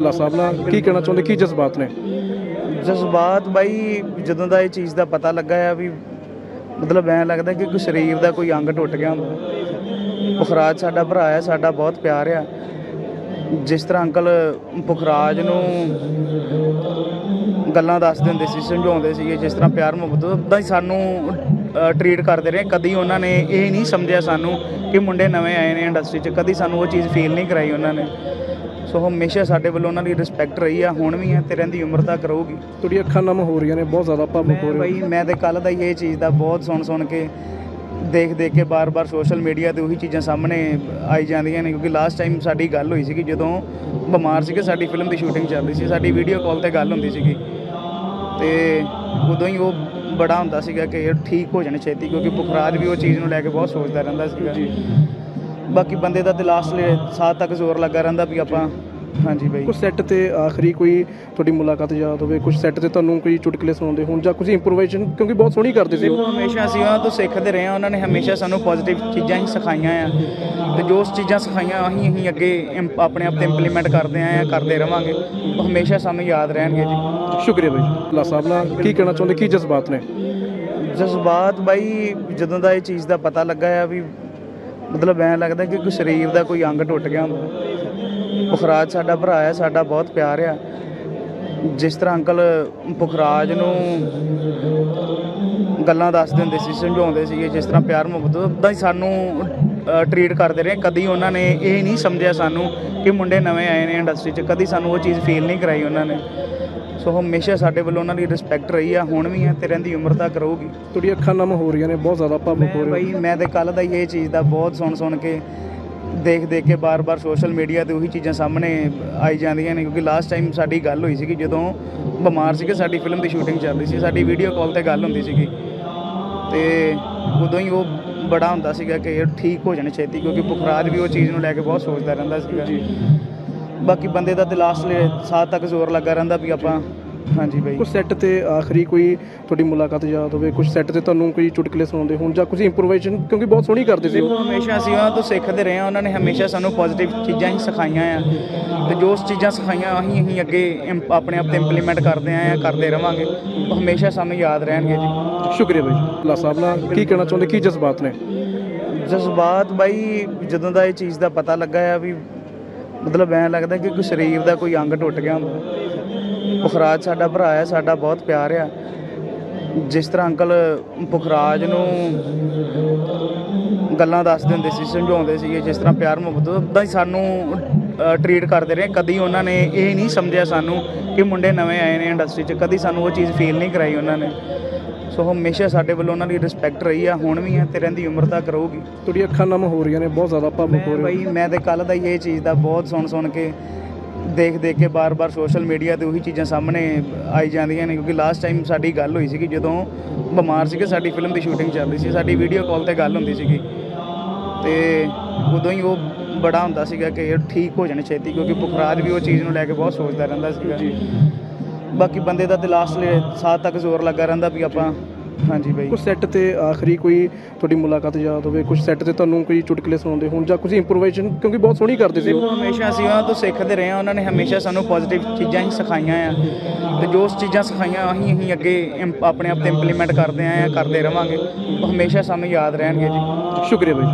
ਲਾ ਸਾਹਿਬ ਨਾਲ ਕੀ ਕਹਿਣਾ ਚਾਹੁੰਦੇ, ਕੀ ਜਜ਼ਬਾਤ ਨੇ? ਜਜ਼ਬਾਤ ਬਾਈ, ਜਦੋਂ ਦਾ ਇਹ ਚੀਜ਼ ਦਾ ਪਤਾ ਲੱਗਾ ਆ ਵੀ ਮਤਲਬ ਐਂ ਲੱਗਦਾ ਕਿ ਕੋਈ ਸਰੀਰ ਦਾ ਕੋਈ ਅੰਗ ਟੁੱਟ ਗਿਆ ਹੁੰਦਾ। ਪੁਖਰਾਜ ਸਾਡਾ ਭਰਾ ਆ, ਸਾਡਾ ਬਹੁਤ ਪਿਆਰ ਆ। ਜਿਸ ਤਰ੍ਹਾਂ ਅੰਕਲ ਪੁਖਰਾਜ ਨੂੰ ਗੱਲਾਂ ਦੱਸਦੇ ਹੁੰਦੇ ਸੀ, ਸਮਝਾਉਂਦੇ ਸੀਗੇ, ਜਿਸ ਤਰ੍ਹਾਂ ਪਿਆਰ ਮੁਹੱਬਤ ਉਦਾਂ ਹੀ ਸਾਨੂੰ ਟਰੀਟ ਕਰਦੇ ਰਹੇ। ਕਦੀ ਉਹਨਾਂ ਨੇ ਇਹ ਨਹੀਂ ਸਮਝਿਆ ਸਾਨੂੰ ਕਿ ਮੁੰਡੇ ਨਵੇਂ ਆਏ ਨੇ ਇੰਡਸਟਰੀ 'ਚ, ਕਦੀ ਸਾਨੂੰ ਉਹ ਚੀਜ਼ ਫੀਲ ਨਹੀਂ ਕਰਾਈ ਉਹਨਾਂ ਨੇ। ਸੋ ਹਮੇਸ਼ਾ ਸਾਡੇ ਵੱਲੋਂ ਉਹਨਾਂ ਦੀ ਰਿਸਪੈਕਟ ਰਹੀ ਆ ਹੁਣ ਵੀ ਹੈ ਤੇ ਰਹਿੰਦੀ ਉਮਰ ਤੱਕ ਰਹੂਗੀ। ਤੁਹਾਡੀ ਅੱਖਾਂ ਨਮ ਹੋ ਰਹੀਆਂ ਨੇ ਬਹੁਤ ਜ਼ਿਆਦਾ ਭਾਵੁਕ ਹੋ ਰਹੇ ਬਈ ਮੈਂ ਤੇ ਕੱਲ ਦਾ ਹੀ ਇਹ ਚੀਜ਼ ਦਾ ਬਹੁਤ ਸੁਣ ਸੁਣ ਕੇ ਦੇਖ ਦੇਖ ਕੇ ਬਾਰ-ਬਾਰ ਸੋਸ਼ਲ ਮੀਡੀਆ ਤੇ ਉਹੀ ਚੀਜ਼ਾਂ ਸਾਹਮਣੇ ਆਈ ਜਾਂਦੀਆਂ ਨੇ ਕਿਉਂਕਿ ਲਾਸਟ ਟਾਈਮ ਸਾਡੀ ਗੱਲ ਹੋਈ ਸੀਗੀ ਜਦੋਂ ਬਿਮਾਰ ਸੀਗੇ ਸਾਡੀ ਫਿਲਮ ਦੀ ਸ਼ੂਟਿੰਗ ਚੱਲ ਰਹੀ ਸੀ ਸਾਡੀ ਵੀਡੀਓ ਕਾਲ ਤੇ ਗੱਲ ਹੁੰਦੀ ਸੀਗੀ। ਤੇ ਉਦੋਂ ਹੀ ਉਹ ਬੜਾ ਹੁੰਦਾ ਸੀਗਾ ਕਿ ਇਹ ਠੀਕ ਹੋ ਜਾਣੇ ਛੇਤੀ ਕਿਉਂਕਿ ਪੁਖਰਾਜ ਵੀ ਉਹ ਚੀਜ਼ ਨੂੰ ਲੈ ਕੇ ਬਹੁਤ ਸੋਚਦਾ ਰਹਿੰਦਾ ਸੀਗਾ। ਬਾਕੀ ਬੰਦੇ ਦਾ ਤੇ ਲਾਸਟ ਸਾਹ ਤੱਕ ਜ਼ੋਰ ਲੱਗਾ ਰਹਿੰਦਾ ਵੀ ਆਪਾਂ ਹਾਂਜੀ ਬਈ। ਕੁਝ ਸੈੱਟ ਤੇ ਆਖਰੀ ਕੋਈ ਤੁਹਾਡੀ ਮੁਲਾਕਾਤ ਯਾਦ ਹੋਵੇ ਕੁਝ ਸੈੱਟ ਤੇ ਤੁਹਾਨੂੰ ਕੋਈ ਚੁਟਕਲੇ ਸੁਣਾਉਂਦੇ ਹੋਣ ਜਾਂ ਕੁਝ ਇੰਪਰੋਵਾਈਜ਼ੇਸ਼ਨ ਕਿਉਂਕਿ ਬਹੁਤ ਸੋਹਣੀ ਕਰਦੇ ਸੀ। ਉਹ। ਹਮੇਸ਼ਾ ਅਸੀਂ ਉਹਨਾਂ ਤੋਂ ਸਿੱਖਦੇ ਰਹੇ ਹਾਂ ਉਹਨਾਂ ਨੇ ਹਮੇਸ਼ਾ ਸਾਨੂੰ ਪੋਜ਼ਿਟਿਵ ਚੀਜ਼ਾਂ ਹੀ ਸਿਖਾਈਆਂ ਆ। ਤੇ ਜੋ ਉਸ ਚੀਜ਼ਾਂ ਸਿਖਾਈਆਂ ਅਸੀਂ ਅਸੀਂ ਅੱਗੇ ਆਪਣੇ ਆਪ ਤੇ ਇੰਪਲੀਮੈਂਟ ਕਰਦੇ ਆਏ ਆ ਕਰਦੇ ਰਵਾਂਗੇ। ਉਹ ਹਮੇਸ਼ਾ ਸਾਨੂੰ ਯਾਦ ਰਹਿਣਗੇ ਜੀ। ਸ਼ੁਕਰੀਆ ਬਾਈ। ਲਾ ਸਾਹਿਬ ਨਾਲ ਕੀ ਕਹਿਣਾ ਚਾਹੁੰਦੇ ਕੀ ਜਜ਼ਬਾਤ ਨੇ? ਜਜ਼ਬਾਤ ਬਾਈ ਜਦੋਂ ਦਾ ਇਹ ਚੀਜ਼ ਦਾ ਪਤਾ ਲੱਗਾ ਆ ਵੀ ਮਤਲਬ ਐਂ ਲੱਗਦਾ ਕਿ ਕੋਈ ਸਰੀਰ ਦਾ ਕੋਈ ਅੰਗ ਟੁੱਟ ਗਿਆ ਹੁੰਦਾ। ਪੁਖਰਾਜ ਸਾਡਾ ਭਰਾ ਆ, ਸਾਡਾ ਬਹੁਤ ਪਿਆਰ ਆ। ਜਿਸ ਤਰ੍ਹਾਂ ਅੰਕਲ ਪੁਖਰਾਜ ਨੂੰ ਗੱਲਾਂ ਦੱਸ ਦਿੰਦੇ ਸੀ, ਸਮਝਾਉਂਦੇ ਸੀਗੇ, ਜਿਸ ਤਰ੍ਹਾਂ ਪਿਆਰ ਮੁਹੱਬਤ ਉਦਾਂ ਹੀ ਸਾਨੂੰ ਟਰੀਟ ਕਰਦੇ ਰਹੇ। ਕਦੀ ਉਹਨਾਂ ਨੇ ਇਹ ਨਹੀਂ ਸਮਝਿਆ ਸਾਨੂੰ ਕਿ ਮੁੰਡੇ ਨਵੇਂ ਆਏ ਨੇ ਇੰਡਸਟਰੀ 'ਚ, ਕਦੀ ਸਾਨੂੰ ਉਹ ਚੀਜ਼ ਫੀਲ ਨਹੀਂ ਕਰਾਈ ਉਹਨਾਂ ਨੇ। ਸੋ ਹਮੇਸ਼ਾ ਸਾਡੇ ਵੱਲੋਂ ਉਹਨਾਂ ਦੀ ਰਿਸਪੈਕਟ ਰਹੀ ਆ ਹੁਣ ਵੀ ਹੈ ਤੇ ਰਹਿੰਦੀ ਉਮਰ ਤੱਕ ਰਹੂਗੀ ਤੁਹਾਡੀ ਅੱਖਾਂ ਨਮ ਹੋ ਰਹੀਆਂ ਨੇ ਬਹੁਤ ਜ਼ਿਆਦਾ ਭਾਵੁਕ ਹੋ ਰਹੇ ਬਈ ਮੈਂ ਤੇ ਕੱਲ ਦਾ ਹੀ ਇਹ ਚੀਜ਼ ਦਾ ਬਹੁਤ ਸੁਣ ਸੁਣ ਕੇ ਦੇਖ ਦੇਖ ਕੇ ਬਾਰ-ਬਾਰ ਸੋਸ਼ਲ ਮੀਡੀਆ ਤੇ ਉਹੀ ਚੀਜ਼ਾਂ ਸਾਹਮਣੇ ਆਈ ਜਾਂਦੀਆਂ ਨੇ ਕਿਉਂਕਿ ਲਾਸਟ ਟਾਈਮ ਸਾਡੀ ਗੱਲ ਹੋਈ ਸੀਗੀ ਜਦੋਂ ਬਿਮਾਰ ਸੀਗੇ ਸਾਡੀ ਫਿਲਮ ਦੀ ਸ਼ੂਟਿੰਗ ਚੱਲ ਰਹੀ ਸੀ ਸਾਡੀ ਵੀਡੀਓ ਕਾਲ ਤੇ ਗੱਲ ਹੁੰਦੀ ਸੀਗੀ। ਤੇ ਉਦੋਂ ਹੀ ਉਹ ਬੜਾ ਹੁੰਦਾ ਸੀਗਾ ਕਿ ਇਹ ਠੀਕ ਹੋ ਜਾਣੇ ਛੇਤੀ ਕਿਉਂਕਿ ਪੁਖਰਾਜ ਵੀ ਉਹ ਚੀਜ਼ ਨੂੰ ਲੈ ਕੇ ਬਹੁਤ ਸੋਚਦਾ ਰਹਿੰਦਾ ਸੀਗਾ। ਬਾਕੀ ਬੰਦੇ ਦਾ ਤੇ ਲਾਸਟ ਸਾਹ ਤੱਕ ਜ਼ੋਰ ਲੱਗਾ ਰਹਿੰਦਾ ਵੀ ਆਪਾਂ ਹਾਂਜੀ ਬਈ। ਕੁਝ ਸੈੱਟ ਤੇ ਆਖਰੀ ਕੋਈ ਤੁਹਾਡੀ ਮੁਲਾਕਾਤ ਯਾਦ ਹੋਵੇ? ਕੁਝ ਸੈੱਟ ਤੇ ਤੁਹਾਨੂੰ ਕੋਈ ਚੁਟਕਲੇ ਸੁਣਾਉਂਦੇ ਹੋਣ ਜਾਂ ਕੁਝ ਇੰਪਰੋਵਾਈਜ਼ੇਸ਼ਨ ਕਿਉਂਕਿ ਬਹੁਤ ਸੋਹਣੀ ਕਰਦੇ ਸੀ ਉਹ। ਹਮੇਸ਼ਾ ਅਸੀਂ ਉਹਨਾਂ ਤੋਂ ਸਿੱਖਦੇ ਰਹੇ ਹਾਂ ਉਹਨਾਂ ਨੇ ਹਮੇਸ਼ਾ ਸਾਨੂੰ ਪੋਜ਼ਿਟਿਵ ਚੀਜ਼ਾਂ ਹੀ ਸਿਖਾਈਆਂ ਆ। ਤੇ ਜੋ ਉਸ ਚੀਜ਼ਾਂ ਸਿਖਾਈਆਂ ਅਸੀਂ ਅਸੀਂ ਅੱਗੇ ਆਪਣੇ ਆਪ ਤੇ ਇੰਪਲੀਮੈਂਟ ਕਰਦੇ ਆਏ ਆ ਕਰਦੇ ਰਵਾਂਗੇ। ਉਹ ਹਮੇਸ਼ਾ ਸਾਨੂੰ ਯਾਦ ਰਹਿਣਗੇ ਜੀ। ਸ਼ੁਕਰੀਆ ਬਾਈ ਲਾ ਸਾਹਿਬ ਨਾਲ ਕੀ ਕਹਿਣਾ ਚਾਹੁੰਦੇ? ਕੀ ਜਜ਼ਬਾਤ ਨੇ? ਜਜ਼ਬਾਤ ਬਾਈ ਜਦੋਂ ਦਾ ਇਹ ਚੀਜ਼ ਦਾ ਪਤਾ ਲੱਗਾ ਆ ਵੀ ਮਤਲਬ ਐਂ ਲੱਗਦਾ ਕਿ ਕੋਈ ਸਰੀਰ ਦਾ ਕੋਈ ਅੰਗ ਟੁੱਟ ਗਿਆ ਹੁੰਦਾ। ਪੁਖਰਾਜ ਸਾਡਾ ਭਰਾ ਆ ਸਾਡਾ ਬਹੁਤ ਪਿਆਰ ਆ। ਜਿਸ ਤਰ੍ਹਾਂ ਅੰਕਲ ਪੁਖਰਾਜ ਨੂੰ ਗੱਲਾਂ ਦੱਸਦੇ ਹੁੰਦੇ ਸੀ, ਸਮਝਾਉਂਦੇ ਸੀਗੇ, ਜਿਸ ਤਰ੍ਹਾਂ ਪਿਆਰ ਮੁਹੱਬਤ ਉਦਾਂ ਹੀ ਸਾਨੂੰ ਟਰੀਟ ਕਰਦੇ ਰਹੇ। ਕਦੀ ਉਹਨਾਂ ਨੇ ਇਹ ਨਹੀਂ ਸਮਝਿਆ ਸਾਨੂੰ ਕਿ ਮੁੰਡੇ ਨਵੇਂ ਆਏ ਨੇ ਇੰਡਸਟਰੀ 'ਚ। ਕਦੀ ਸਾਨੂੰ ਉਹ ਚੀਜ਼ ਫੀਲ ਨਹੀਂ ਕਰਾਈ ਉਹਨਾਂ ਨੇ। ਸੋ ਹਮੇਸ਼ਾ ਸਾਡੇ ਵੱਲੋਂ ਉਹਨਾਂ ਦੀ ਰਿਸਪੈਕਟ ਰਹੀ ਆ। ਹੁਣ ਵੀ ਹੈ ਤੇ ਰਹਿੰਦੀ ਉਮਰ ਤੱਕ ਰਹੂਗੀ ਤੁਹਾਡੀ ਅੱਖਾਂ ਨਮ ਹੋ ਰਹੀਆਂ ਨੇ ਬਹੁਤ ਜ਼ਿਆਦਾ ਭਾਵੁਕ ਹੋ ਰਹੇ ਬਈ ਮੈਂ ਤੇ ਕੱਲ ਦਾ ਹੀ ਇਹ ਚੀਜ਼ ਦਾ ਬਹੁਤ ਸੁਣ ਸੁਣ ਕੇ ਦੇਖ ਦੇਖ ਕੇ ਬਾਰ-ਬਾਰ ਸੋਸ਼ਲ ਮੀਡੀਆ ਤੇ ਉਹੀ ਚੀਜ਼ਾਂ ਸਾਹਮਣੇ ਆਈ ਜਾਂਦੀਆਂ ਨੇ। ਕਿਉਂਕਿ ਲਾਸਟ ਟਾਈਮ ਸਾਡੀ ਗੱਲ ਹੋਈ ਸੀਗੀ ਜਦੋਂ ਬਿਮਾਰ ਸੀਗੇ ਸਾਡੀ ਫਿਲਮ ਦੀ ਸ਼ੂਟਿੰਗ ਚੱਲ ਰਹੀ ਸੀ। ਸਾਡੀ ਵੀਡੀਓ ਕਾਲ ਤੇ ਗੱਲ ਹੁੰਦੀ ਸੀਗੀ। ਤੇ ਉਦੋਂ ਹੀ ਉਹ ਬੜਾ ਹੁੰਦਾ ਸੀਗਾ ਕਿ ਇਹ ਠੀਕ ਹੋ ਜਾਣੇ ਛੇਤੀ ਕਿਉਂਕਿ ਪੁਖਰਾਜ ਵੀ ਉਹ ਚੀਜ਼ ਨੂੰ ਲੈ ਕੇ ਬਹੁਤ ਸੋਚਦਾ ਰਹਿੰਦਾ ਸੀਗਾ। ਬਾਕੀ ਬੰਦੇ ਦਾ ਤੇ ਲਾਸਟ ਸਾਹ ਤੱਕ ਜ਼ੋਰ ਲੱਗਾ ਰਹਿੰਦਾ ਵੀ ਆਪਾਂ ਹਾਂਜੀ ਬਈ। ਕੁਝ ਸੈੱਟ ਤੇ ਆਖਰੀ ਕੋਈ ਤੁਹਾਡੀ ਮੁਲਾਕਾਤ ਯਾਦ ਹੋਵੇ ਕੁਝ ਸੈੱਟ ਤੇ ਤੁਹਾਨੂੰ ਕੋਈ ਚੁਟਕਲੇ ਸੁਣਾਉਂਦੇ ਹੋਣ ਜਾਂ ਕੁਝ ਇੰਪਰੋਵਾਈਜ਼ੇਸ਼ਨ ਕਿਉਂਕਿ ਬਹੁਤ ਸੋਹਣੀ ਕਰਦੇ ਸੀ ਉਹ। ਹਮੇਸ਼ਾ ਅਸੀਂ ਉਹਨਾਂ ਤੋਂ ਸਿੱਖਦੇ ਰਹੇ ਹਾਂ ਉਹਨਾਂ ਨੇ ਹਮੇਸ਼ਾ ਸਾਨੂੰ ਪੋਜ਼ਿਟਿਵ ਚੀਜ਼ਾਂ ਹੀ ਸਿਖਾਈਆਂ ਆ। ਤੇ ਜੋ ਉਸ ਚੀਜ਼ਾਂ ਸਿਖਾਈਆਂ ਅਸੀਂ ਅਸੀਂ ਅੱਗੇ ਆਪਣੇ ਆਪ ਤੇ ਇੰਪਲੀਮੈਂਟ ਕਰਦੇ ਆਏ ਆ ਕਰਦੇ ਰਵਾਂਗੇ। ਹਮੇਸ਼ਾ ਸਾਨੂੰ ਯਾਦ ਰਹਿਣਗੇ ਜੀ। ਸ਼ੁਕਰੀਆ ਬਾਈ